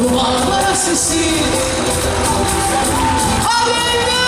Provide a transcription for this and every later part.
One last I see. Oh, baby.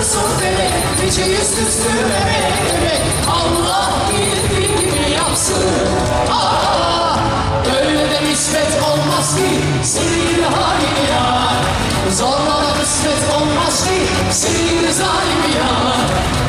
Dursun deme, gece yüzüstü eve eve Allah bildiği gibi yapsın. Aa, Öyle de nispet olmaz ki senin hain yar. Zorla da nispet olmaz ki senin zalim yar.